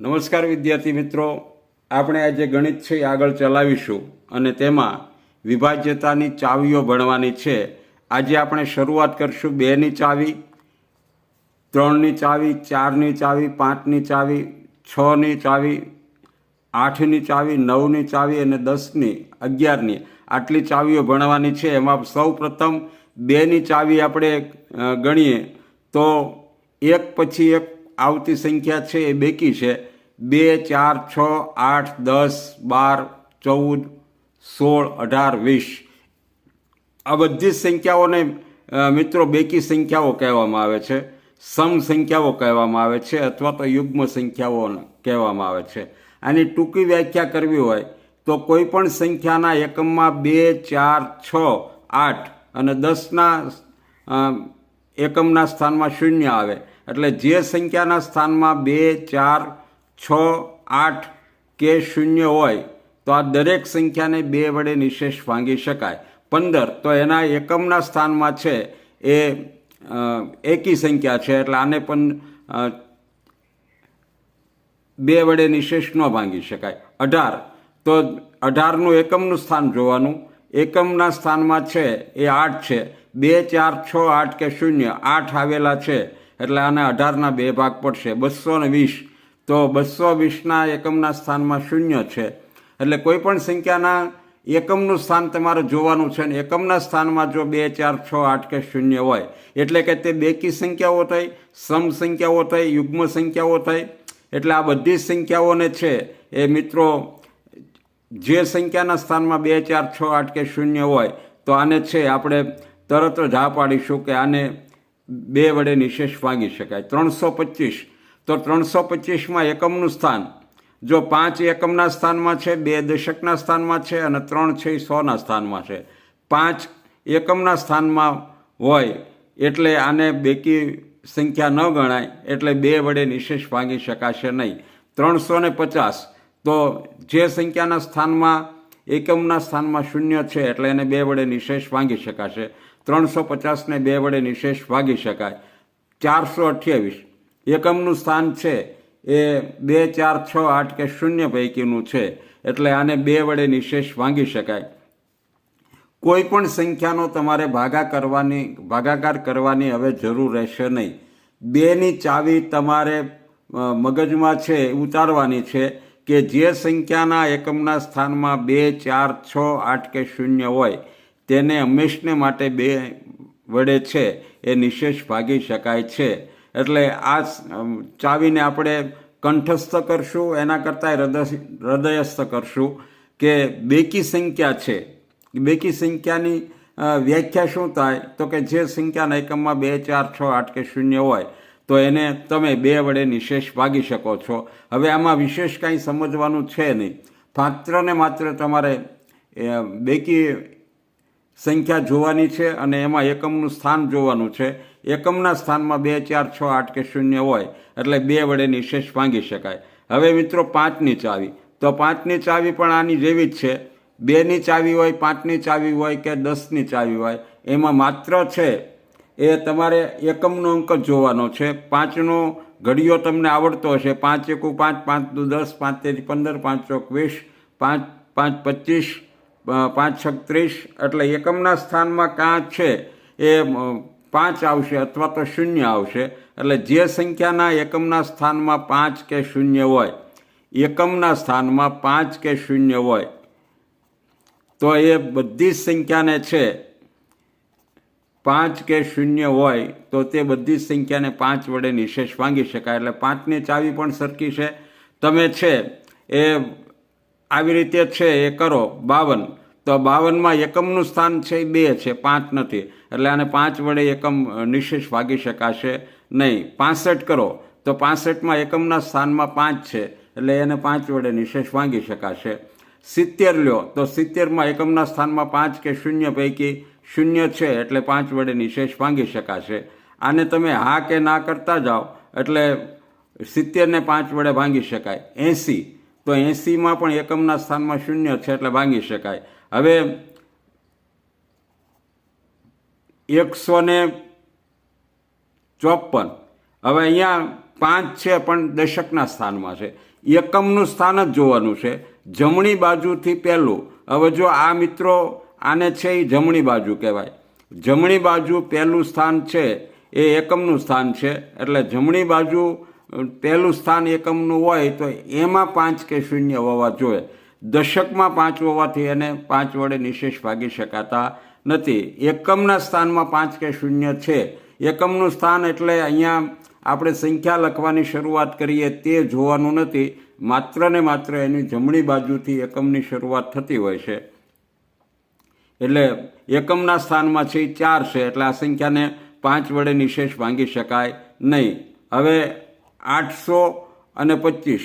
નમસ્કાર વિદ્યાર્થી મિત્રો. આપણે આજે ગણિત છે એ આગળ ચલાવીશું અને તેમાં વિભાજ્યતાની ચાવીઓ ભણવાની છે. આજે આપણે શરૂઆત કરશું બેની ચાવી, ત્રણની ચાવી, ચારની ચાવી, પાંચની ચાવી, છની ચાવી, આઠની ચાવી, નવની ચાવી અને દસની, અગિયારની. આટલી ચાવીઓ ભણવાની છે. એમાં સૌ પ્રથમ બેની ચાવી આપણે ગણીએ. તો એક પછી એક આવતી સંખ્યા છે એ બેકી છે. બે, ચાર, છ, આઠ, દસ, બાર, ચૌદ, સોળ, અઢાર, વીસ. આ બધી જ સંખ્યાઓને મિત્રો બેકી સંખ્યાઓ કહેવામાં આવે છે. સમ સંખ્યાઓ કહેવામાં આવે છે અથવા તો યુગ્મ સંખ્યાઓ કહેવામાં આવે છે. આની ટૂંકી વ્યાખ્યા કરવી હોય તો કોઈ પણ સંખ્યાના એકમમાં બે, ચાર, છ, આઠ અને દસના એકમના સ્થાનમાં શૂન્ય આવે. એટલે જે સંખ્યાના સ્થાનમાં બે, ચાર, છ, આઠ કે શૂન્ય હોય, તો આ દરેક સંખ્યાને બે વડે નિશેષ ભાંગી શકાય. પંદર, તો એના એકમના સ્થાનમાં છે એ એકી સંખ્યા છે, એટલે આને પણ બે વડે નિશેષ ન ભાંગી શકાય. અઢાર, તો અઢારનું એકમનું સ્થાન જોવાનું. એકમના સ્થાનમાં છે એ આઠ છે. બે, ચાર, છ, આઠ કે શૂન્ય આઠ આવેલા છે. એટલે આને અઢારના બે ભાગ પડશે. બસો ને વીસ. તો બસો વીસના એકમના સ્થાનમાં શૂન્ય છે. એટલે કોઈ પણ સંખ્યાના એકમનું સ્થાન તમારે જોવાનું છે ને એકમના સ્થાનમાં જો બે, ચાર, છ, આઠ કે શૂન્ય હોય, એટલે કે તે બેકી સંખ્યાઓ થઈ, સમ સંખ્યાઓ થઈ, યુગ્મ સંખ્યાઓ થઈ, એટલે આ બધી સંખ્યાઓને છે એ મિત્રો જે સંખ્યાના સ્થાનમાં બે, ચાર, છ, આઠ કે શૂન્ય હોય, તો આને છે આપણે તરત જ હા પાડીશું કે આને બે વડે નિશેષ ભાંગી શકાય. ત્રણસો પચીસ. તો ત્રણસો પચીસમાં એકમનું સ્થાન. જો પાંચ એકમના સ્થાનમાં છે, બે દશકના સ્થાનમાં છે અને ત્રણ છે એ સોના સ્થાનમાં છે. પાંચ એકમના સ્થાનમાં હોય એટલે આને બેકી સંખ્યા ન ગણાય, એટલે બે વડે નિશેષ ભાંગી શકાશે નહીં. ત્રણસો ને પચાસ. તો જે સંખ્યાના સ્થાનમાં, એકમના સ્થાનમાં શૂન્ય છે, એટલે એને બે વડે નિશેષ ભાંગી શકાશે. ત્રણસો પચાસને બે વડે નિશેષ ભાગી શકાય. ચારસો અઠ્યાવીસ. એકમનું સ્થાન છે એ બે, ચાર, છ, આઠ કે શૂન્ય પૈકીનું છે. એટલે આને બે વડે નિશેષ ભાંગી શકાય. કોઈ પણ સંખ્યાનો તમારે ભાગા કરવાની, ભાગાકાર કરવાની હવે જરૂર રહેશે નહીં. બેની ચાવી તમારે મગજમાં છે, ઉતારવાની છે કે જે સંખ્યાના એકમના સ્થાનમાં બે, ચાર, છ, આઠ કે શૂન્ય હોય તેને હંમેશને માટે બે વડે છે, એ નિશેષ ભાગી શકાય છે. એટલે આ ચાવીને આપણે કંઠસ્થ કરશું, એના કરતાં હૃદય હૃદયસ્થ કરશું કે બેકી સંખ્યા છે. બેકી સંખ્યાની વ્યાખ્યા શું થાય? તો કે જે સંખ્યાના એકમમાં બે, ચાર, છ, આઠ કે શૂન્ય હોય, તો એને તમે બે વડે નિશેષ ભાગી શકો છો. હવે આમાં વિશેષ કાંઈ સમજવાનું છે નહીં. માત્ર ને માત્ર તમારે બેકી સંખ્યા જોવાની છે અને એમાં એકમનું સ્થાન જોવાનું છે. એકમના સ્થાનમાં બે, ચાર, છ, આઠ કે શૂન્ય હોય એટલે બે વડે નિશેષ ભાંગી શકાય. હવે મિત્રો પાંચની ચાવી. તો પાંચની ચાવી પણ આની જેવી જ છે. બેની ચાવી હોય, પાંચની ચાવી હોય કે દસની ચાવી હોય, એમાં માત્ર છે એ તમારે એકમનો અંક જ જોવાનો છે. પાંચનો ઘડિયો તમને આવડતો હશે. પાંચ એકુ પાંચ પાંચ દસ, પાંચ તેરી, પંદર, પાંચ ચોક વીસ, પાંચ પાંચ પચીસ પાંચ છત્રીસ એટલે એકમના સ્થાનમાં કાં છે એ પાંચ આવશે અથવા તો શૂન્ય આવશે. એટલે જે સંખ્યાના એકમના સ્થાનમાં પાંચ કે શૂન્ય હોય, એકમના સ્થાનમાં પાંચ કે શૂન્ય હોય, તો એ બધી જ સંખ્યાને છે, પાંચ કે શૂન્ય હોય, તો તે બધી જ સંખ્યાને પાંચ વડે નિશેષ ભાંગી શકાય. એટલે પાંચની ચાવી પણ સરખી છે. તમે છે એ આવી રીતે છે એ કરો. બાવન. તો બાવનમાં એકમનું સ્થાન છે બે છે, પાંચ નથી. એટલે આને પાંચ વડે એકમ નિશેષ ભાગી શકાશે નહીં. પાસઠ કરો. તો પાસઠમાં એકમના સ્થાનમાં પાંચ છે, એટલે એને પાંચ વડે નિશેષ ભાંગી શકાશે. સિત્તેર લ્યો. તો સિત્તેરમાં એકમના સ્થાનમાં પાંચ કે શૂન્ય પૈકી શૂન્ય છે, એટલે પાંચ વડે નિશેષ ભાંગી શકાશે. આને તમે હા કે ના કરતા જાઓ, એટલે સિત્તેરને પાંચ વડે ભાંગી શકાય. એંસી. તો એંસીમાં પણ એકમના સ્થાનમાં શૂન્ય છે એટલે ભાંગી શકાય. હવે એકસો ને ચોપન. હવે અહીંયા પાંચ છે પણ દશકના સ્થાનમાં છે. એકમનું સ્થાન જ જોવાનું છે. જમણી બાજુથી પહેલું. હવે જો આ મિત્રો આને છે એ જમણી બાજુ કહેવાય. જમણી બાજુ પહેલું સ્થાન છે એ એકમનું સ્થાન છે. એટલે જમણી બાજુ પહેલું સ્થાન એકમનું હોય તો એમાં પાંચ કે શૂન્ય હોવા જોઈએ. દશકમાં પાંચ હોવાથી એને પાંચ વડે નિશેષ ભાગી શકાતા નથી. એકમના સ્થાનમાં પાંચ કે શૂન્ય છે. એકમનું સ્થાન એટલે અહીંયા આપણે સંખ્યા લખવાની શરૂઆત કરીએ તે જોવાનું નથી. માત્ર ને માત્ર એની જમણી બાજુથી એકમની શરૂઆત થતી હોય છે. એટલે એકમના સ્થાનમાં છે ચાર છે, એટલે આ સંખ્યાને પાંચ વડે નિશેષ ભાંગી શકાય નહીં. હવે આઠસો અને પચીસ.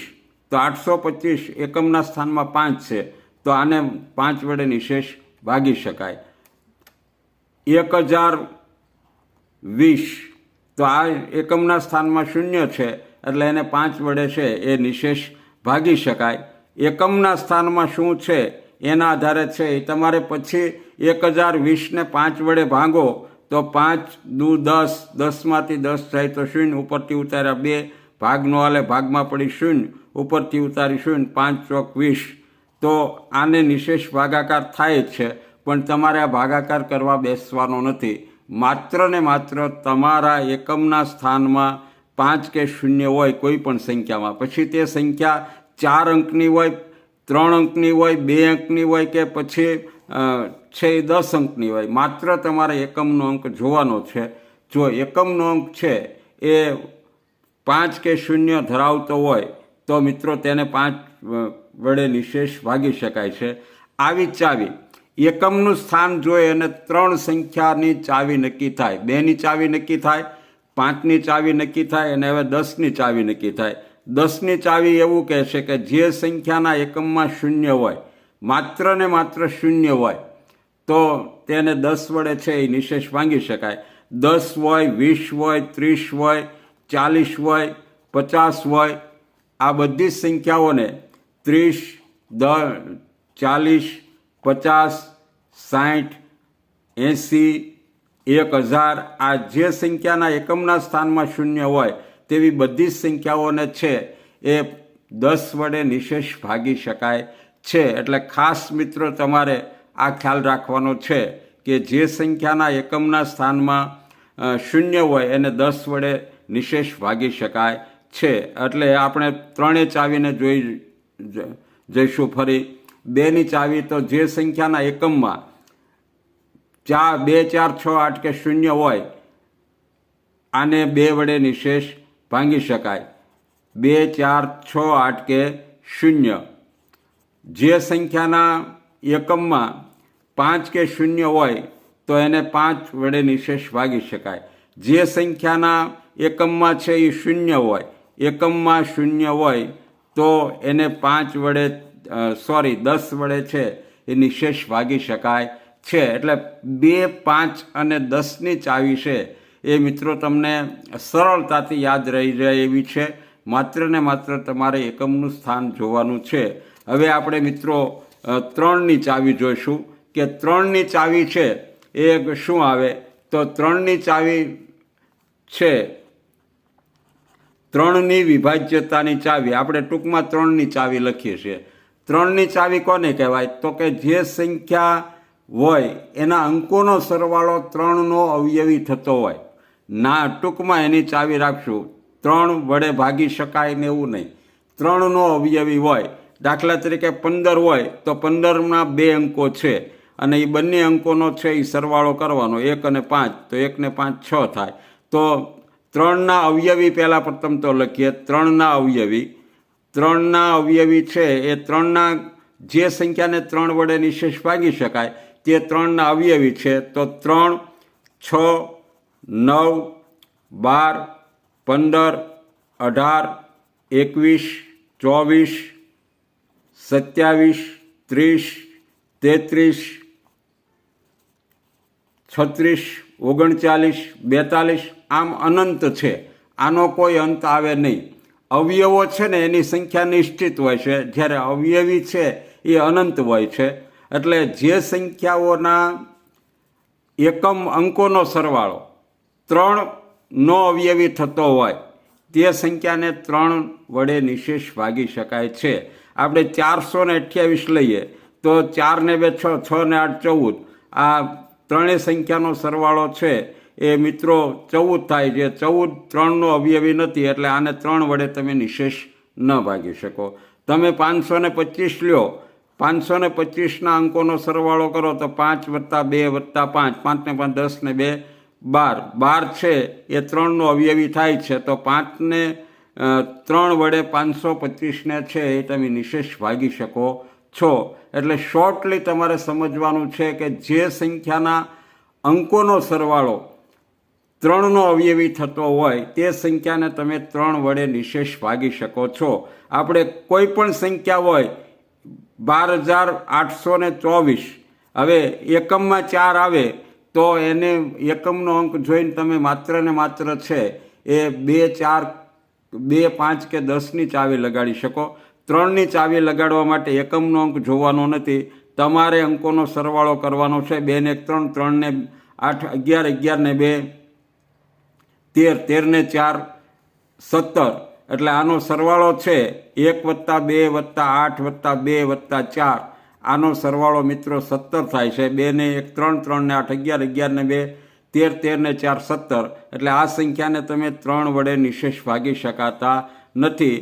તો આઠસો પચીસ એકમના સ્થાનમાં પાંચ છે. તો આને પાંચ વડે નિશેષ ભાગી શકાય. એક હજાર વીસ. તો આ એકમના સ્થાનમાં શૂન્ય છે, એટલે એને પાંચ વડે છે એ નિશેષ ભાગી શકાય. એકમના સ્થાનમાં શું છે? એના આધારે છે એ તમારે પછી એક હજાર વીસને પાંચ વડે ભાંગો, તો પાંચ દુ દસ. દસમાંથી દસ જાય તો શૂન્ય, ઉપરથી ઉતાર્યા બે. ભાગ નો હાલે, ભાગમાં પડી શૂન્ય, ઉપરથી ઉતારી શૂન્ય, પાંચ, ચોક, વીસ. તો આને નિશેષ ભાગાકાર થાય જ છે, પણ તમારે આ ભાગાકાર કરવા બેસવાનો નથી. માત્ર ને માત્ર તમારા એકમના સ્થાનમાં પાંચ કે શૂન્ય હોય કોઈ પણ સંખ્યામાં. પછી તે સંખ્યા ચાર અંકની હોય, ત્રણ અંકની હોય, બે અંકની હોય કે પછી છે દસ અંકની હોય. માત્ર તમારે એકમનો અંક જોવાનો છે. જો એકમનો અંક છે, એ પાંચ કે શૂન્ય ધરાવતો હોય, તો મિત્રો તેને પાંચ વડે નિશેષ ભાગી શકાય છે. આવી ચાવી, એકમનું સ્થાન જોઈ અને ત્રણ સંખ્યાની ચાવી નક્કી થાય. બેની ચાવી નક્કી થાય, પાંચની ચાવી નક્કી થાય અને હવે દસની ચાવી નક્કી થાય. દસની ચાવી એવું કહે છે કે જે સંખ્યાના એકમમાં શૂન્ય હોય, માત્ર ને માત્ર શૂન્ય હોય, તો તેને દસ વડે છે એ નિશેષ ભાંગી શકાય. દસ હોય, વીસ હોય, ત્રીસ હોય ચાલીસ હોય, પચાસ હોય, આ બધી સંખ્યાઓને ત્રીસ દ ચાલીસ, પચાસ, સાઠ, એંસી, એક હજાર, આ જે સંખ્યાના એકમના સ્થાનમાં શૂન્ય હોય તેવી બધી જ સંખ્યાઓને છે એ દસ વડે નિશેષ ભાગી શકાય છે. એટલે ખાસ મિત્રો, તમારે આ ખ્યાલ રાખવાનો છે કે જે સંખ્યાના એકમના સ્થાનમાં શૂન્ય હોય એને દસ વડે નિશેષ ભાગી શકાય છે. એટલે આપણે ત્રણે ચાવીને જોઈ જઈશું ફરી. બેની ચાવી તો જે સંખ્યાના એકમમાં ચાર બે, ચાર, છ, આઠ કે શૂન્ય હોય, આને બે વડે નિશેષ ભાંગી શકાય. બે, ચાર, છ, આઠ કે શૂન્ય. જે સંખ્યાના એકમમાં પાંચ કે શૂન્ય હોય, તો એને પાંચ વડે નિશેષ ભાગી શકાય. જે સંખ્યાના એકમમાં છે એ શૂન્ય હોય, એકમમાં શૂન્ય હોય, તો એને પાંચ વડે સોરી, દસ વડે છે એ નિશેષ ભાગી શકાય છે. એટલે બે, પાંચ અને દસની ચાવી છે એ મિત્રો તમને સરળતાથી યાદ રહી જાય એવી છે. માત્ર ને માત્ર તમારે એકમનું સ્થાન જોવાનું છે. હવે આપણે મિત્રો ત્રણની ચાવી જોઈશું કે ત્રણની ચાવી છે એ શું આવે? તો ત્રણની ચાવી છે. ત્રણની વિભાજ્યતાની ચાવી, આપણે ટૂંકમાં ત્રણની ચાવી લખીએ છીએ. ત્રણની ચાવી કોને કહેવાય? તો કે જે સંખ્યા હોય, એના અંકોનો સરવાળો ત્રણનો અવયવી થતો હોય. ના, ટૂંકમાં એની ચાવી રાખશું. ત્રણ વડે ભાગી શકાય ને એવું નહીં. ત્રણનો અવયવી હોય, દાખલા તરીકે પંદર હોય, તો પંદરમાં બે અંકો છે. અને એ બંને અંકોનો છે એ સરવાળો કરવાનો, એક અને પાંચ. તો એકને પાંચ છ થાય. તો ત્રણના અવયવી પહેલાં પ્રથમ તો લખીએ, ત્રણના અવયવી. ત્રણના અવયવી છે, એ ત્રણના જે સંખ્યાને ત્રણ વડે નિશેષ ભાગી શકાય, તે ત્રણના અવયવી છે. તો ત્રણ, છ, નવ, બાર, પંદર, અઢાર, એકવીસ, ચોવીસ, સત્યાવીસ, ત્રીસ, તેત્રીસ, છત્રીસ, ઓગણચાલીસ, બેતાલીસ આમ અનંત છે. આનો કોઈ અંત આવે નહીં. અવયવો છે ને એની સંખ્યા નિશ્ચિત હોય છે. જ્યારે અવયવી છે, એ અનંત હોય છે. એટલે જે સંખ્યાઓના એકમ અંકોનો સરવાળો ત્રણનો અવયવી થતો હોય, તે સંખ્યાને ત્રણ વડે નિશેષ ભાગી શકાય છે. આપણે ચારસો ને અઠ્યાવીસ લઈએ, તો ચાર ને બે, છ છ ને આઠ, ચૌદ. આ ત્રણેય સંખ્યાનો સરવાળો છે. એ મિત્રો, ચૌદ થાય છે. ચૌદ ત્રણનો અવયવી નથી, એટલે આને ત્રણ વડે તમે નિશેષ ન ભાગી શકો. તમે પાંચસો ને પચીસ લ્યો. પાંચસો ને પચીસના અંકોનો સરવાળો કરો તો પાંચ વત્તા બે વત્તા પાંચ. પાંચને પાંચ, દસ ને બે, બાર. બાર છે, એ ત્રણનો અવયવી થાય છે. તો પાંચને ત્રણ વડે પાંચસો પચીસને છે એ તમે નિશેષ ભાગી શકો છો. એટલે શોર્ટલી તમારે સમજવાનું છે કે જે સંખ્યાના અંકોનો સરવાળો ત્રણનો અવયવી થતો હોય, તે સંખ્યાને તમે ત્રણ વડે નિશેષ ભાગી શકો છો. આપણે કોઈ પણ સંખ્યા હોય, બાર હજાર આઠસો ને ચોવીસ, હવે એકમમાં ચાર આવે, તો એને એકમનો અંક જોઈને તમે માત્ર ને માત્ર છે, એ બે ચાર, બે પાંચ કે દસની ચાવી લગાડી શકો. ત્રણની ચાવી લગાડવા માટે એકમનો અંક જોવાનો નથી. તમારે અંકોનો સરવાળો કરવાનો છે. બે ને ત્રણ ત્રણ ને આઠ, અગિયાર અગિયાર ને બે તેર, તેરને ચાર, સત્તર. એટલે આનો સરવાળો છે એક વત્તા બે વત્તા આઠ વત્તા બે વત્તા ચાર. આનો સરવાળો મિત્રો સત્તર થાય છે. બે ને એક, ત્રણ, ત્રણને આઠ, અગિયાર, અગિયારને બે, તેર, તેરને ચાર, સત્તર. એટલે આ સંખ્યાને તમે ત્રણ વડે નિશેષ ભાગી શકાતા નથી.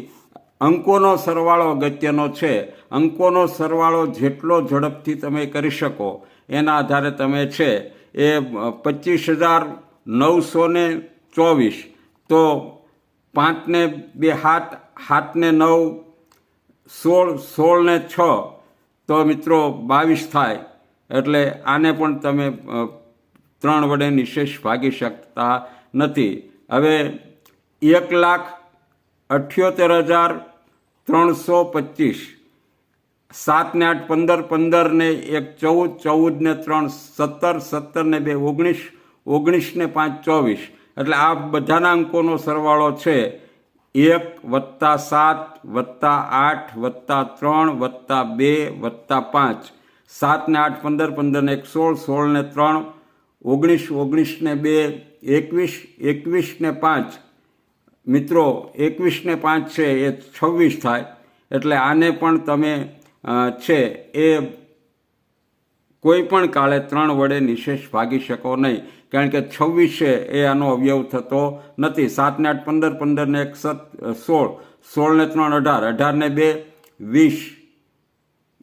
અંકોનો સરવાળો અગત્યનો છે. અંકોનો સરવાળો જેટલો ઝડપથી તમે કરી શકો, એના આધારે તમે છે એ પચીસ હજાર નવસો ને ચોવીસ. તો પાંચને બે હાથ, હાથને નવ, સોળ સોળ ને છ. તો મિત્રો બાવીસ થાય. એટલે આને પણ તમે ત્રણ વડે નિશેષ ભાગી શકતા નથી. હવે એક લાખ અઠ્યોતેર હજાર ત્રણસો પચીસ. સાત ને આઠ પંદર પંદર ને એક ચૌદ ચૌદ ને ત્રણ સત્તર સત્તર ને બે ઓગણીસ ઓગણીસ ને પાંચ ચોવીસ. એટલે આ બધાના અંકોનો સરવાળો છે એક વત્તા સાત, વત્તા આઠ, વત્તા ત્રણ, વત્તા બે, વત્તા પાંચ. સાતને આઠ પંદર પંદરને એક સોળ સોળને ત્રણ, ઓગણીસ ઓગણીસ ને બે, એકવીસ એકવીસને પાંચ. મિત્રો એકવીસને પાંચ છે એ છવ્વીસ થાય. એટલે આને પણ તમે છે એ કોઈ પણ કાળે ત્રણ વડે નિશેષ ભાગી શકો નહીં. કારણ કે છવ્વીસ એ આનો અવયવ થતો નથી. સાતને આઠ, પંદર પંદરને એક, સત સોળ. સોળને ત્રણ, અઢાર. અઢારને બે, વીસ.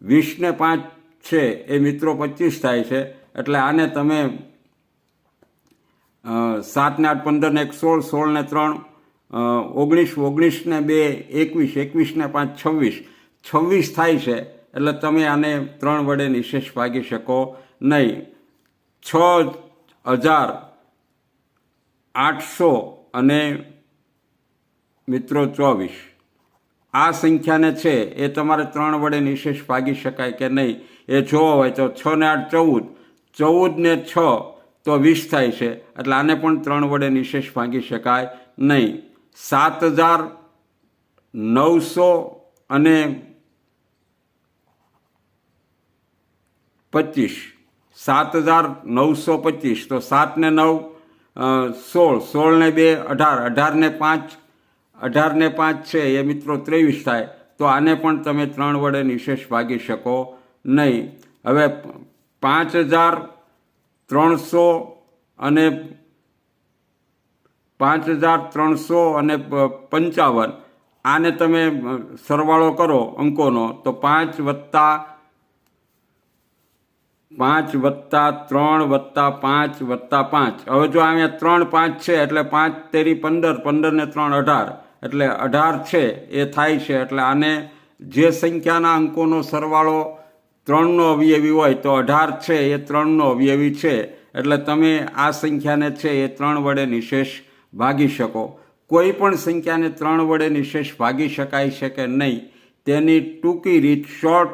વીસને પાંચ છે એ મિત્રો પચીસ થાય છે. એટલે આને તમે સાતને આઠ પંદરને એક, સોળ સોળને ત્રણ ઓગણીસ ઓગણીસને બે, એકવીસ એકવીસને પાંચ, છવ્વીસ. છવ્વીસ થાય છે, એટલે તમે આને ત્રણ વડે નિશેષ ભાગી શકો નહીં. છ હજાર આઠસો અને મિત્રો ચોવીસ. આ સંખ્યાને છે, એ તમારે ત્રણ વડે નિશેષ ભાગી શકાય કે નહીં? એ જોવો હોય તો છ ને આઠ ચૌદ. ચૌદ ને છ તો વીસ થાય છે, એટલે આને પણ ત્રણ વડે નિશેષ ભાગી શકાય નહીં. સાત હજાર નવસો અને પચીસ. સાત હજાર નવસો પચીસ. તો સાતને નવ સોળ. સોળને બે, અઢાર. અઢારને પાંચ અઢારને પાંચ છે, એ મિત્રો ત્રેવીસ થાય. તો આને પણ તમે ત્રણ વડે નિશેષ ભાગી શકો નહીં. હવે પાંચ હજાર ત્રણસો અને પાંચ હજાર ત્રણસો અને પંચાવન. આને તમે સરવાળો કરો અંકોનો. તો પાંચ વત્તા પાંચ વત્તા ત્રણ વત્તા પાંચ વત્તા પાંચ. હવે જો અહીંયા ત્રણ પાંચ છે, એટલે પાંચ તેરી પંદર પંદર ને ત્રણ અઢાર. એટલે અઢાર છે, એ થાય છે. એટલે આને જે સંખ્યાના અંકોનો સરવાળો ત્રણનો અવયવી હોય, તો અઢાર છે, એ ત્રણનો અવયવી છે. એટલે તમે આ સંખ્યાને છે, એ ત્રણ વડે નિશેષ ભાગી શકો. કોઈ પણ સંખ્યાને ત્રણ વડે નિશેષ ભાગી શકાય છે કે નહીં, તેની ટૂંકી રીત શોર્ટ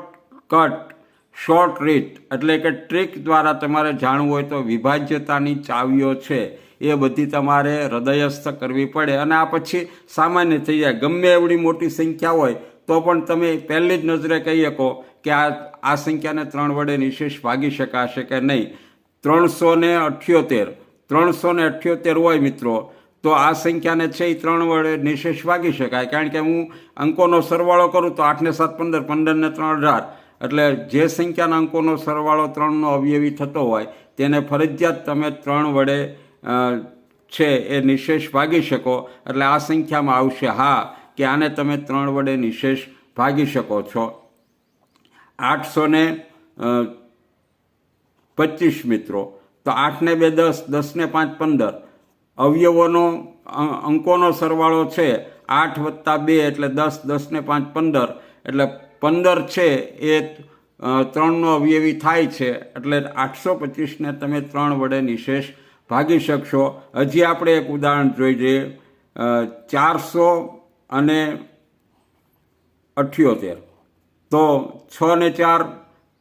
કટ શોર્ટ રીત એટલે કે ટ્રીક દ્વારા તમારે જાણવું હોય તો વિભાજ્યતાની ચાવીઓ છે, એ બધી તમારે હૃદયસ્થ કરવી પડે. અને આ પછી સામાન્ય થઈ જાય. ગમે એવડી મોટી સંખ્યા હોય, તો પણ તમે પહેલી જ નજરે કહી શકો કે આ આ સંખ્યાને ત્રણ વડે નિશેષ ભાગી શકાશે કે નહીં. ત્રણસો ને અઠ્યોતેર. ત્રણસો ને અઠ્યોતેર હોય મિત્રો, તો આ સંખ્યાને છે એ ત્રણ વડે નિશેષ ભાગી શકાય. કારણ કે હું અંકોનો સરવાળો કરું તો આઠને સાત પંદર, પંદરને ત્રણ અઢાર. એટલે જે સંખ્યાના અંકોનો સરવાળો ત્રણનો અવયવી થતો હોય, તેને ફરજિયાત તમે ત્રણ વડે છે એ નિશેષ ભાગી શકો. એટલે આ સંખ્યામાં આવશે હા, કે આને તમે ત્રણ વડે નિશેષ ભાગી શકો છો. આઠસો ને પચીસ મિત્રો. તો આઠને બે દસ દસને પાંચ પંદર. અવયવોનો અંકોનો સરવાળો છે આઠ વત્તા બે એટલે દસ દસને પાંચ પંદર. એટલે પંદર છે એ ત્રણનો અવયવી થાય છે, એટલે આઠસો પચીસને તમે ત્રણ વડે નિશેષ ભાગી શકશો. હજી આપણે એક ઉદાહરણ જોઈ જઈએ. ચારસો અને અઠ્યોતેર. તો છ ને ચાર,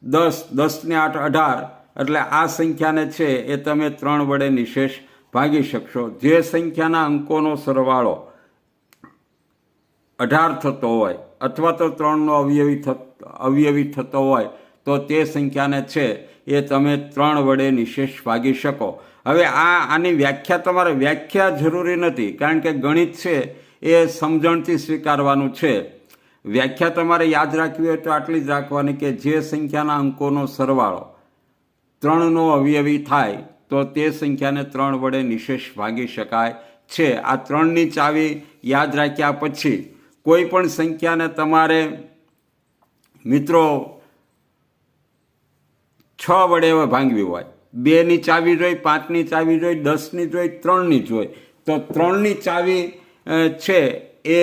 દસ દસને આઠ, અઢાર, એટલે આ સંખ્યાને છે એ તમે ત્રણ વડે નિશેષ ભાગી શકશો. જે સંખ્યાના અંકોનો સરવાળો અઢાર થતો હોય અથવા તો ત્રણનો અવયવી અવયવી થતો હોય, તો તે સંખ્યાને છે, એ તમે ત્રણ વડે નિશેષ ભાગી શકો. હવે આ, આની વ્યાખ્યા તમારે વ્યાખ્યા જરૂરી નથી, કારણ કે ગણિત છે, એ સમજણથી સ્વીકારવાનું છે. વ્યાખ્યા તમારે યાદ રાખવી હોય તો આટલી જ રાખવાની કે જે સંખ્યાના અંકોનો સરવાળો ત્રણનો અવયવી થાય, તો તે સંખ્યાને ત્રણ વડે નિશેષ ભાગી શકાય છે. આ ત્રણની ચાવી યાદ રાખ્યા પછી કોઈ પણ સંખ્યાને તમારે મિત્રો છ વડે હવે ભાંગવી હોય. બેની ચાવી જોઈ, પાંચની ચાવી જોઈ, દસની જોઈ, ત્રણની જોઈ. તો ત્રણની ચાવી છે એ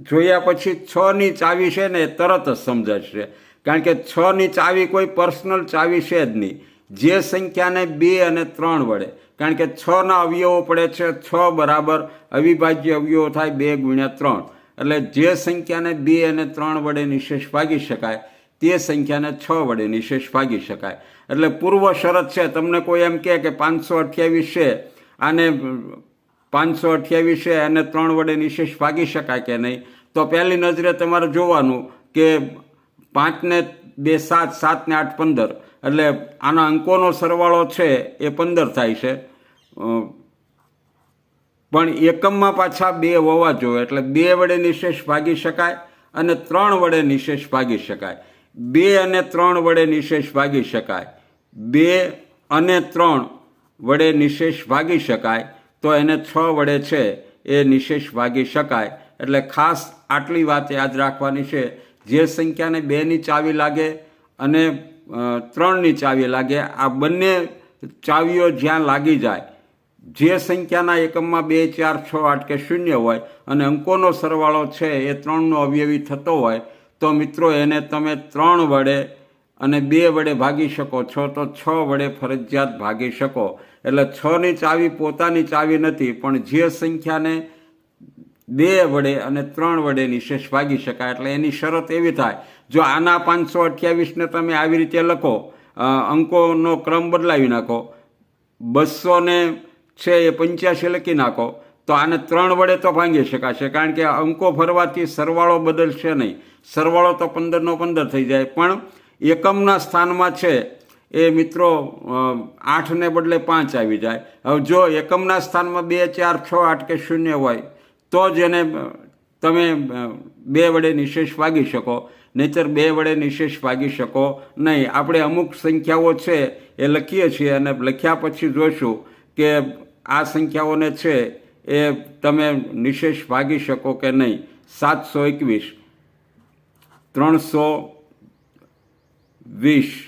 જોયા પછી છની ચાવી છે ને એ તરત જ સમજાશે. કારણ કે છની ચાવી કોઈ પર્સનલ ચાવી છે જ નહીં. જે સંખ્યાને બે અને ત્રણ વડે. કારણ કે છના અવયવો પડે છે, છ બરાબર અવિભાજ્ય અવયવો થાય, બે ગુણ્યા ત્રણ. એટલે જે સંખ્યાને બે અને ત્રણ વડે નિશેષ ભાગી શકાય, તે સંખ્યાને છ વડે નિશેષ ભાગી શકાય. એટલે પૂર્વ શરત છે, તમને કોઈ એમ કહે કે પાંચસો અઠ્યાવીસ છે, આને પાંચસો અઠ્યાવીસ છે, એને ત્રણ વડે નિશેષ ભાગી શકાય કે નહીં? તો પહેલી નજરે તમારે જોવાનું કે પાંચને બે સાત, સાતને આઠ પંદર. એટલે આના અંકોનો સરવાળો છે, એ પંદર થાય છે. પણ એકમમાં પાછા બે હોવા જોઈએ. એટલે બે વડે નિશેષ ભાગી શકાય અને ત્રણ વડે નિશેષ ભાગી શકાય. બે અને ત્રણ વડે નિશેષ ભાગી શકાય. બે અને ત્રણ વડે નિશેષ ભાગી શકાય. તો એને છ વડે છે એ નિશેષ ભાગી શકાય. એટલે ખાસ આટલી વાત યાદ રાખવાની છે. જે સંખ્યાને બેની ચાવી લાગે અને ત્રણની ચાવી લાગે, આ બંને ચાવીઓ જ્યાં લાગી જાય જે સંખ્યાના એકમમાં બે, ચાર, છ, આઠ કે શૂન્ય હોય અને અંકોનો સરવાળો છે એ ત્રણનો અવયવી થતો હોય, તો મિત્રો એને તમે ત્રણ વડે અને બે વડે ભાગી શકો છો, તો છ વડે ફરજિયાત ભાગી શકો. એટલે છની ચાવી પોતાની ચાવી નથી, પણ જે સંખ્યાને બે વડે અને ત્રણ વડે નિશેષ ભાગી શકાય, એટલે એની શરત એવી થાય. જો આના પાંચસો અઠ્યાવીસને તમે આવી રીતે લખો અંકોનો ક્રમ બદલાવી નાખો બસો ને છે એ પંચ્યાસી લખી નાખો. તો આને ત્રણ વડે તો ભાંગી શકાશે, કારણ કે અંકો ફરવાથી સરવાળો બદલશે નહીં. સરવાળો તો પંદરનો પંદર થઈ જાય. પણ એકમના સ્થાનમાં છે એ મિત્રો આઠને બદલે પાંચ આવી જાય. હવે જો એકમના સ્થાનમાં બે, ચાર, છ, આઠ કે શૂન્ય હોય, તો જ એને તમે બે વડે નિશેષ ભાગી શકો. નહીતર બે વડે નિશેષ ભાગી શકો નહીં. આપણે અમુક સંખ્યાઓ છે એ લખીએ છીએ અને લખ્યા પછી જોઈશું કે આ સંખ્યાઓને છે એ તમે નિશેષ ભાગી શકો કે નહીં. સાતસો એકવીસ. ત્રણસો વીસ.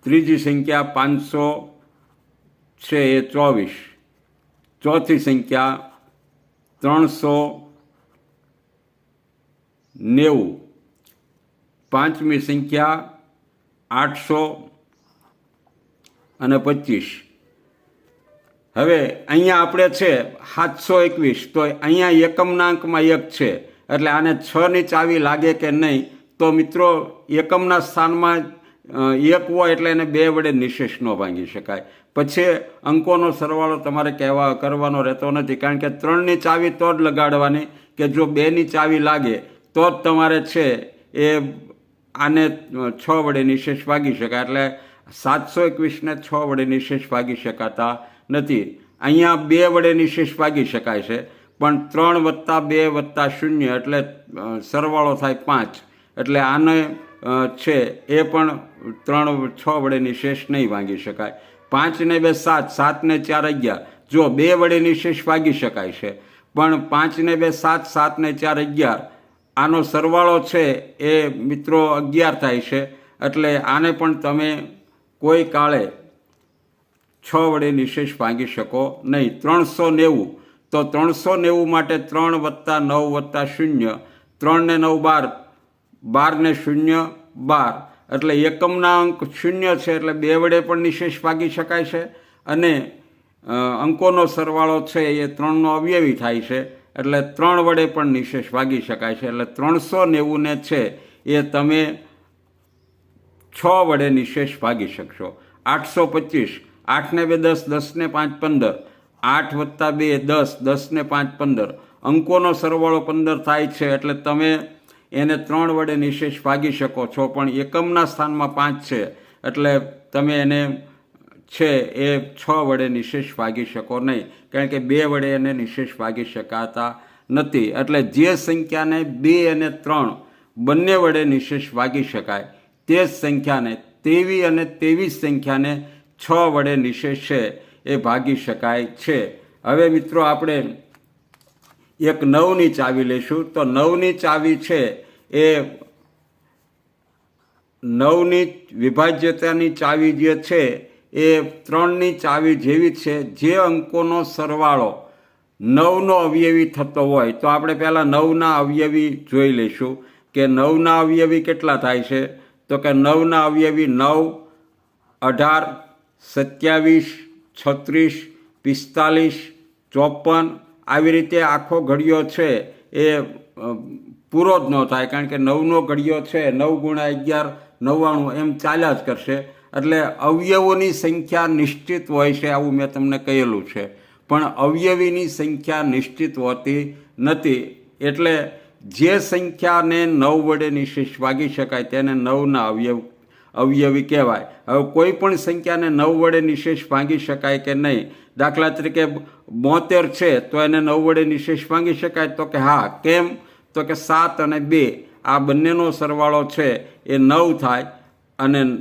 ત્રીજી સંખ્યા પાંચસો છે એ ચોવીસ. ચોથી સંખ્યા ત્રણસો નેવું. પાંચમી સંખ્યા આઠસો અને પચીસ. હવે અહીંયા આપણે છે સાતસો એકવીસ, તો અહીંયા એકમના અંકમાં એક છે. એટલે આને છની ચાવી લાગે કે નહીં, તો મિત્રો એકમના સ્થાનમાં એક હોય એટલે એને બે વડે નિશેષ ન ભાંગી શકાય. પછી અંકોનો સરવાળો તમારે કહેવા, કરવાનો રહેતો નથી, કારણ કે ત્રણની ચાવી તો જ લગાડવાની, કે જો બેની ચાવી લાગે, તો જ તમારે છે એ આને છ વડે નિશેષ ભાગી શકાય. એટલે સાતસો એકવીસને છ વડે નિશેષ ભાગી શકાતા નથી. અહીંયા બે વડે નિશેષ ભાગી શકાય છે, પણ ત્રણ વત્તા બે વત્તા શૂન્ય એટલે સરવાળો થાય પાંચ. એટલે આને છે, એ પણ ત્રણ, છ વડે નિશેષ નહીં ભાગી શકાય. પાંચને બે સાત, સાતને ચાર અગિયાર. જો બે વડે નિશેષ ભાગી શકાય છે, પણ પાંચને બે સાત, સાતને ચાર અગિયાર, આનો સરવાળો છે એ મિત્રો અગિયાર થાય છે, એટલે આને પણ તમે કોઈ કાળે છ વડે નિશેષ ભાંગી શકો નહીં. ત્રણસો નેવું. તો ત્રણસો નેવું માટે ત્રણ વત્તા નવ વત્તા શૂન્ય. ત્રણને નવ બાર. બારને શૂન્ય બાર. એટલે એકમના અંક શૂન્ય છે એટલે બે વડે પણ નિશેષ ભાગી શકાય છે. અને અંકોનો સરવાળો છે એ ત્રણનો અવયવી થાય છે. એટલે ત્રણ વડે પણ નિશેષ ભાગી શકાય છે. એટલે ત્રણસો નેવુંને છે એ તમે છ વડે નિશેષ ભાગી શકશો. આઠસો પચીસ, આઠને બે દસ, દસને પાંચ પંદર, આઠ વત્તા બે, દસ, દસને પાંચ પંદર. અંકોનો સરવાળો પંદર થાય છે એટલે તમે એને ત્રણ વડે નિશેષ ભાગી શકો છો, પણ એકમના સ્થાનમાં પાંચ છે. એટલે તમે એને છે એ છ વડે નિશેષ ભાગી શકો નહીં, કારણ કે બે વડે એને નિશેષ ભાગી શકાતા નથી. એટલે જે સંખ્યાને બે અને ત્રણ બંને વડે નિશેષ ભાગી શકાય તે જ સંખ્યાને, તેવી અને તેવી સંખ્યાને છ વડે નિશેષ છે, એ ભાગી શકાય છે. હવે મિત્રો આપણે એક નવની ચાવી લઈશું. તો નવની ચાવી છે, એ નવની વિભાજ્યતાની ચાવી જે છે, એ ત્રણની ચાવી જેવી છે. જે અંકોનો સરવાળો નવનો અવયવી થતો હોય, તો આપણે પહેલાં નવના અવયવી જોઈ લઈશું કે નવના અવયવી કેટલા થાય છે? તો કે નવના અવયવી નવ, અઢાર, સત્યાવીસ, છત્રીસ, પિસ્તાલીસ, ચોપન આવી રીતે આખો ઘડિયો છે એ પૂરો જ ન થાય કારણ કે નવનો ઘડિયો છે, નવ ગુણા અગિયાર, નવ્વાણું એમ ચાલ્યા જ કરશે. એટલે અવયવોની સંખ્યા નિશ્ચિત હોય છે આવું મેં તમને કહેલું છે. પણ અવયવીની સંખ્યા નિશ્ચિત હોતી નથી. એટલે જે સંખ્યાને નવ વડે નિશેષ ભાગી શકાય તેને નવના અવયવ, અવયવી કહેવાય. હવે કોઈ પણ સંખ્યાને નવ વડે નિશેષ ભાંગી શકાય કે નહીં? દાખલા તરીકે બોતેર છે, તો એને નવ વડે નિશેષ ભાંગી શકાય? તો કે હા. કેમ? તો કે સાત અને બે. આ બંનેનો સરવાળો છે, એ નવ થાય. અને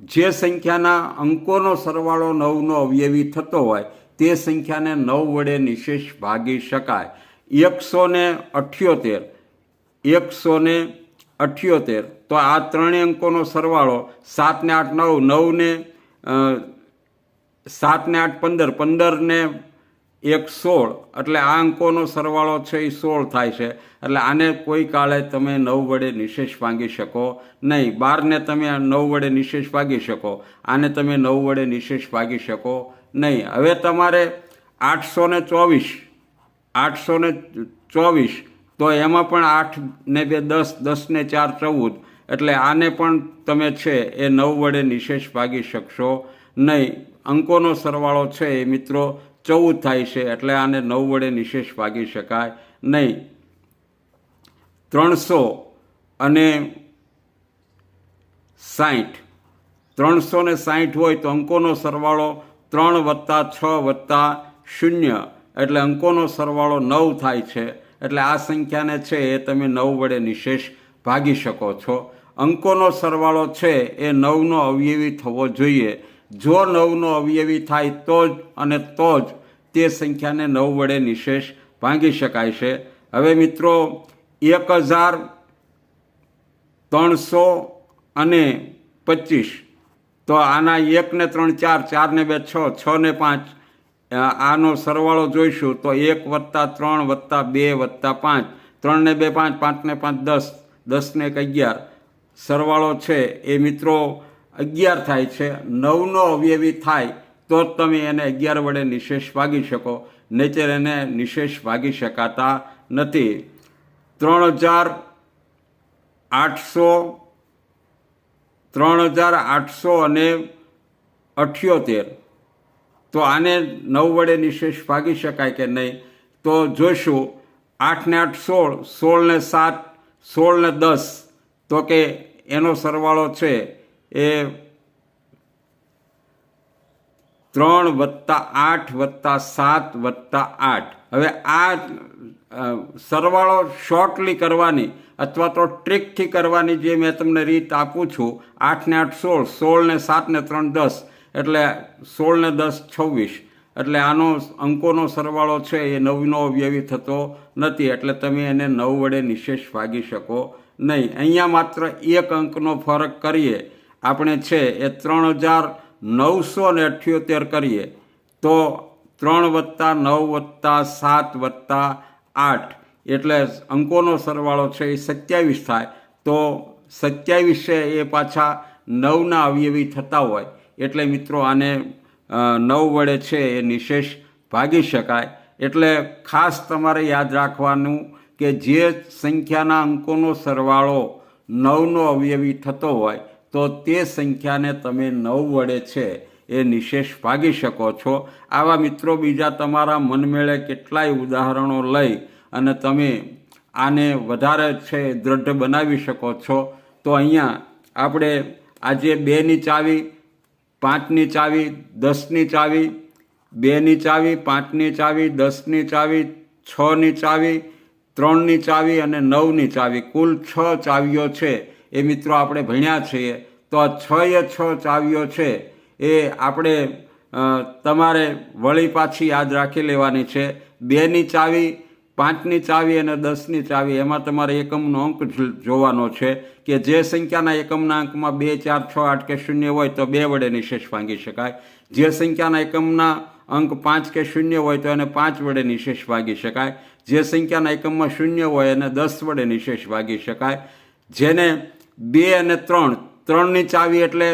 જે સંખ્યાના અંકોનો સરવાળો નવનો અવયવી થતો હોય, તે સંખ્યાને નવ વડે નિશેષ ભાગી શકાય. એકસો ને અઠ્યોતેર. એકસો ને અઠ્યોતેર. તો આ ત્રણેય અંકોનો સરવાળો સાત ને આઠ નવ નવ ને સાત ને આઠ પંદર. પંદર ને એક સોળ. એટલે આ અંકોનો સરવાળો છે એ સોળ થાય છે. એટલે આને કોઈ કાળે તમે નવ વડે નિશેષ ભાંગી શકો નહીં. બારને તમે નવ વડે નિશેષ ભાગી શકો. આને તમે નવ વડે નિશેષ ભાગી શકો નહીં. હવે તમારે આઠસો ને ચોવીસ આઠસો ને ચોવીસ. તો એમાં પણ આઠ ને બે, દસ દસ ને ચાર ચૌદ. એટલે આને પણ તમે છે એ નવ વડે નિશેષ ભાગી શકશો નહીં. અંકોનો સરવાળો છે એ મિત્રો ચૌદ થાય છે, એટલે આને નવ વડે નિશેષ ભાગી શકાય નહીં. ત્રણસો અને સાઠ ત્રણસો ને સાઠ હોય તો અંકોનો સરવાળો ત્રણ વત્તા છ વત્તા શૂન્ય. એટલે અંકોનો સરવાળો નવ થાય છે, એટલે આ સંખ્યાને છે એ તમે નવ વડે નિશેષ ભાગી શકો છો. અંકોનો સરવાળો છે એ નવનો અવયવી થવો જોઈએ. જો નવનો અવયવી થાય તો જ અને તો જ તે સંખ્યાને નવ વડે નિશેષ ભાંગી શકાય છે. હવે મિત્રો એક હજાર ત્રણસો અને પચીસ. તો આના એકને ત્રણ ચાર, ચારને બે છ છ ને પાંચ આનો સરવાળો જોઈશું તો એક વત્તા ત્રણ વત્તા બે વત્તા પાંચ. ત્રણને બે પાંચ, પાંચને પાંચ દસ. દસને એક અગિયાર. સરવાળો છે એ મિત્રો અગિયાર થાય છે. નવનો અવયવી થાય તો જ તમે એને અગિયાર વડે નિશેષ ભાગી શકો. નહીતર એને નિશેષ ભાગી શકાતા નથી. ત્રણ હજાર આઠસો, ત્રણ હજાર આઠસો અને અઠ્યોતેર. તો આને નવ વડે નિશેષ ભાગી શકાય કે નહીં? તો જોઈશું. આઠને આઠ સોળ સોળ ને સાત, સોળને દસ. તો કે એનો સરવાળો છે એ ત્રણ વત્તા આઠ વત્તા સાત વત્તા આઠ. હવે આ સરવાળો શોર્ટલી કરવાની અથવા તો ટ્રીકથી કરવાની જે મેં તમને રીત આપું છું, આઠને આઠ સોળ, સોળને સાતને ત્રણ દસ એટલે સોળ ને દસ છવ્વીસ. એટલે આનો અંકોનો સરવાળો છે એ નવનો અવયવી થતો નથી, એટલે તમે એને નવ વડે નિશેષ ભાગી શકો નહીં. અહીંયા માત્ર એક અંકનો ફરક કરીએ. આપણે છે એ ત્રણ હજાર નવસો ને અઠ્યોતેર કરીએ. તો ત્રણ વત્તા નવ વત્તા સાત વત્તા આઠ. એટલે અંકોનો સરવાળો છે એ સત્યાવીસ થાય. તો સત્યાવીસ એ પાછા નવના અવયવી થતા હોય. એટલે મિત્રો આને નવ વડે છે એ નિશેષ ભાગી શકાય. એટલે ખાસ તમારે યાદ રાખવાનું કે જે સંખ્યાના અંકોનો સરવાળો નવનો અવયવી થતો હોય, તો તે સંખ્યાને તમે નવ વડે છે એ નિશેષ ભાગી શકો છો. આવા મિત્રો બીજા તમારા મનમેળે કેટલાય ઉદાહરણો લઈ અને તમે આને વધારે છે દ્રઢ બનાવી શકો છો. તો અહીંયા આપણે આજે બેની ચાવી પાંચની ચાવી, દસની ચાવી, બેની ચાવી, પાંચની ચાવી, દસની ચાવી, છની ચાવી, ત્રણની ચાવી અને નવની ચાવી. કુલ છ ચાવીઓ છે. એ મિત્રો આપણે ભણ્યા છીએ. તો આ છ એ છ ચાવીઓ છે એ આપણે તમારે વળી પાછી યાદ રાખી લેવાની છે. બેની ચાવી પાંચની ચાવી અને દસની ચાવી, એમાં તમારે એકમનો અંક જોવાનો છે કે જે સંખ્યાના એકમના અંકમાં બે, ચાર, છ, આઠ કે શૂન્ય હોય તો બે વડે નિશેષ ભાંગી શકાય. જે સંખ્યાના એકમના અંક પાંચ કે શૂન્ય હોય તો એને પાંચ વડે નિશેષ ભાગી શકાય. જે સંખ્યાના એકમમાં શૂન્ય હોય એને દસ વડે નિશેષ ભાગી શકાય. જેને બે અને ત્રણ, ત્રણની ચાવી એટલે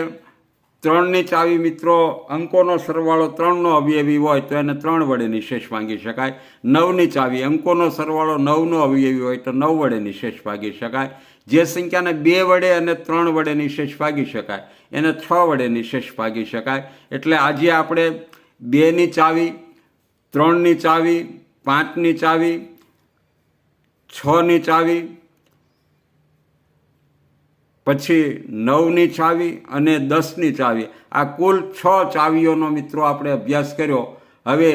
ત્રણની ચાવી મિત્રો, અંકોનો સરવાળો ત્રણનો અવયવી હોય તો એને ત્રણ વડે નિશેષ ભાંગી શકાય. નવની ચાવી, અંકોનો સરવાળો નવનો અવયવી હોય તો નવ વડે નિશેષ ભાગી શકાય. જે સંખ્યાને બે વડે અને ત્રણ વડે નિશેષ ભાગી શકાય, એને છ વડે નિશેષ ભાગી શકાય. એટલે આજે આપણે બેની ચાવી, ત્રણની ચાવી, પાંચની ચાવી, છની ચાવી પછી નવની ચાવી અને દસની ચાવી. આ કુલ છ ચાવીઓનો મિત્રો આપણે અભ્યાસ કર્યો. હવે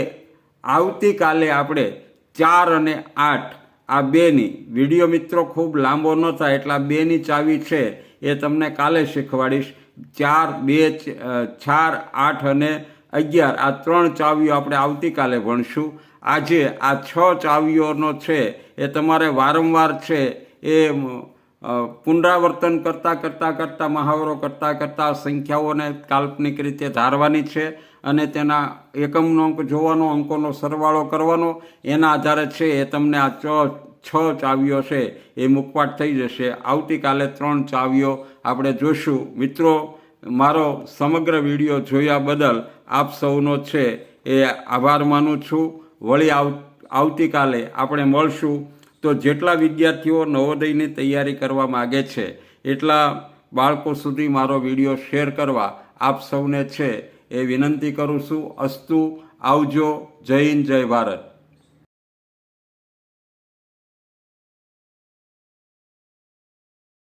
આવતીકાલે આપણે ચાર અને આઠ, આ બેની. વીડિયો મિત્રો ખૂબ લાંબો ન થાય એટલે બેની ચાવી છે એ તમને કાલે શીખવાડીશ. ચાર, બે ચાર, આઠ અને અગિયાર. આ ત્રણ ચાવીઓ આપણે આવતીકાલે ભણશું. આજે આ છ ચાવીઓનો છે એ તમારે વારંવાર છે એ પુનરાવર્તન કરતાં કરતાં કરતાં મહાવરો કરતાં કરતાં સંખ્યાઓને કાલ્પનિક રીતે ધારવાની છે અને તેના એકમનો અંક જોવાનો, અંકોનો સરવાળો કરવાનો, એના આધારે છે એ તમને આ ચ છ ચાવીઓ છે એ મુકવાટ થઈ જશે. આવતીકાલે ત્રણ ચાવીઓ આપણે જોશું મિત્રો, મારો સમગ્ર વીડિયો જોયા બદલ આપ સૌનો છે એ આભાર માનું છું. વળી આવ, આવતીકાલે આપણે મળશું. તો જેટલા વિદ્યાર્થીઓ નવોદયની તૈયારી કરવા માગે છે, એટલા બાળકો સુધી મારો વીડિયો શેર કરવા આપ સૌને છે એ વિનંતી કરું છું. અસ્તુ, આવજો. જય હિન્દ, જય ભારત.